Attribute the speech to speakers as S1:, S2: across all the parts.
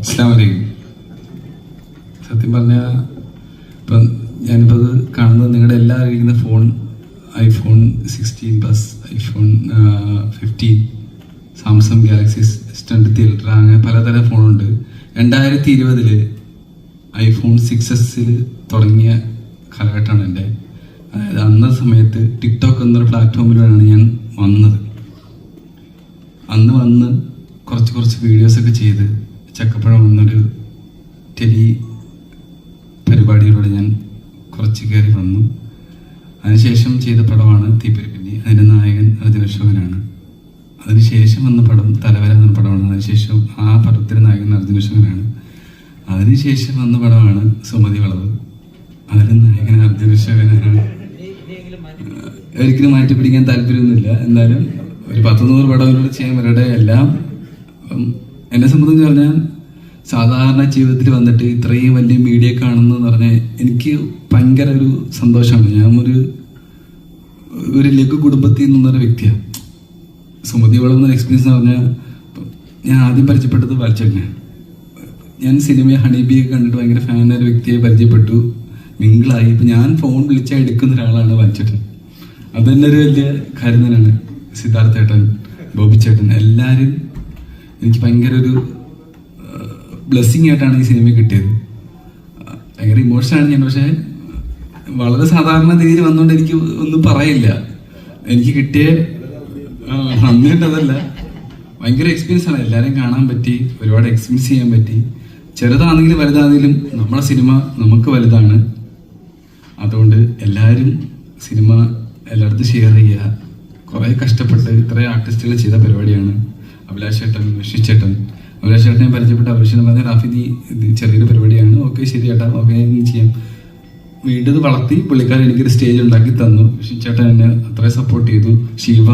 S1: അസ്സാം വലൈക്കും സത്യം പറഞ്ഞാൽ ഇപ്പം ഞാനിപ്പോൾ അത് കാണുന്നത് നിങ്ങളുടെ എല്ലാം അറിയിക്കുന്ന phone iPhone sixteen plus iPhone fifteen Samsung Galaxy stunt theatre അങ്ങനെ പലതരം ഫോണുണ്ട്. രണ്ടായിരത്തി ഇരുപതിൽ ഐഫോൺ സിക്സ് എസിൽ തുടങ്ങിയ കാലഘട്ടമാണ് എന്റെ. അതായത് അന്ന സമയത്ത് ടിക്ടോക്ക് എന്നൊരു പ്ലാറ്റ്ഫോമിലൂടെയാണ് ഞാൻ വന്നത്. അന്ന് വന്ന് കുറച്ച് കുറച്ച് വീഡിയോസൊക്കെ ചെയ്ത് ചക്കപ്പഴം എന്നൊരു ടെലി പരിപാടിയിലൂടെ ഞാൻ കുറച്ച് കയറി വന്നു. അതിനുശേഷം ചെയ്ത പടമാണ് തീപ്പെരിപ്പിന്നി. അതിന്റെ നായകൻ അർജുന അശോകനാണ് അതിനുശേഷം വന്ന പടം തലവര എന്ന പടമാണ്. അതിനുശേഷം ആ പടത്തിന്റെ നായകൻ അർജുന അശോകനാണ് അതിനുശേഷം വന്ന പടമാണ് സുമതി വളവ്. അതിൽ നായകൻ അർജുന അശോകനാണ് ഒരിക്കലും മാറ്റി പിടിക്കാൻ താല്പര്യമൊന്നുമില്ല. എന്നാലും ഒരു പത്ത് നൂറ് പടങ്ങളോട് ചെയ്യാൻ വരുടെ എല്ലാം. എന്നെ സംബന്ധിച്ച് പറഞ്ഞാൽ സാധാരണ ജീവിതത്തിൽ വന്നിട്ട് ഇത്രയും വലിയ മീഡിയ കാണുന്നതെന്ന് പറഞ്ഞാൽ എനിക്ക് ഭയങ്കര ഒരു സന്തോഷമാണ്. ഞാൻ ഒരു ഒരു ലഘു കുടുംബത്തിൽ നിന്നൊരു വ്യക്തിയാണ്. സുമതി വളർന്ന എക്സ്പീരിയൻസ് എന്ന് പറഞ്ഞാൽ ഞാൻ ആദ്യം പരിചയപ്പെട്ടത് വാൽച്ചേട്ടനാണ് ഞാൻ സിനിമയെ ഹണിബിയെ കണ്ടിട്ട് ഭയങ്കര ഫാനായ ഒരു വ്യക്തിയെ പരിചയപ്പെട്ടു. മിങ്കിളായി. ഇപ്പം ഞാൻ ഫോൺ വിളിച്ചാൽ എടുക്കുന്ന ഒരാളാണ് വരച്ചേട്ടൻ അത് തന്നെ ഒരു വലിയ കാര്യം തന്നെയാണ്. സിദ്ധാർത്ഥ ചേട്ടൻ ബോബി ചേട്ടൻ എല്ലാവരും എനിക്ക് ഭയങ്കര ഒരു ബ്ലെസ്സിങ് ആയിട്ടാണ് ഈ സിനിമ കിട്ടിയത്. ഭയങ്കര ഇമോഷനാണ് ഞാൻ പക്ഷേ വളരെ സാധാരണ രീതിയിൽ വന്നുകൊണ്ട് എനിക്ക് ഒന്നും പറയില്ല. എനിക്ക് കിട്ടിയ നന്ദിയുണ്ടതല്ല. ഭയങ്കര എക്സ്പീരിയൻസ് ആണ്. എല്ലാവരെയും കാണാൻ പറ്റി ഒരുപാട് എക്സ്പീരിയൻസ് ചെയ്യാൻ പറ്റി. ചെറുതാണെങ്കിലും വലുതാണെങ്കിലും നമ്മുടെ സിനിമ നമുക്ക് വലുതാണ്. അതുകൊണ്ട് എല്ലാവരും സിനിമ എല്ലായിടത്തും ഷെയർ ചെയ്യുക. കുറേ കഷ്ടപ്പെട്ട് ഇത്രയും ആർട്ടിസ്റ്റുകൾ ചെയ്ത പരിപാടിയാണ്. അഭിലാഷ് ചേട്ടൻ അഭിലാഷേട്ടനെ പരിചയപ്പെട്ട അഭിലാഷ് ചേട്ടൻ പറഞ്ഞ റാഫി നീ ചെറിയൊരു പരിപാടിയാണ്. ഓക്കെ ശരി ചേട്ടാ. ഓക്കെ നീ ചെയ്യാം. വീണ്ടും വളർത്തി പുള്ളിക്കാരൻ എനിക്കൊരു സ്റ്റേജ് ഉണ്ടാക്കി തന്നു. ഋഷിച്ചേട്ടൻ ചേട്ടൻ എന്നെ അത്രയും സപ്പോർട്ട് ചെയ്തു. ശിവ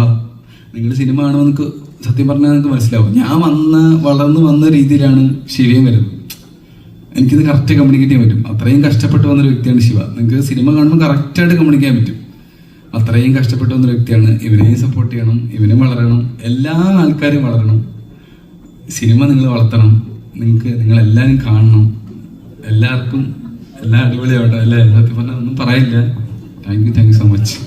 S1: നിങ്ങളുടെ സിനിമ ആണോ നിങ്ങൾക്ക് സത്യം പറഞ്ഞാൽ നിങ്ങൾക്ക് മനസ്സിലാവും. ഞാൻ വന്ന വളർന്നു വന്ന രീതിയിലാണ് ശിവയും വരുന്നത്. എനിക്കിത് കറക്റ്റ് കമ്മ്യൂണിക്കേറ്റ് ചെയ്യാൻ പറ്റും. അത്രയും കഷ്ടപ്പെട്ട് വന്നൊരു വ്യക്തിയാണ് ശിവ. നിങ്ങൾക്ക് സിനിമ കാണുമ്പോൾ കറക്റ്റായിട്ട് കമ്മ്യൂണിക്കാൻ പറ്റും. അത്രയും കഷ്ടപ്പെട്ട ഒരു വ്യക്തിയാണ്. ഇവനെയും സപ്പോർട്ട് ചെയ്യണം ഇവനും വളരണം എല്ലാ ആൾക്കാരും വളരണം. സിനിമ നിങ്ങൾ വളർത്തണം. നിങ്ങൾക്ക് നിങ്ങളെല്ലാവരും കാണണം. എല്ലാവർക്കും എല്ലാം അടിപൊളിയാവട്ടെ. അല്ലേ? സത്യം പറഞ്ഞാൽ ഒന്നും പറയില്ല. Thank you thank you so much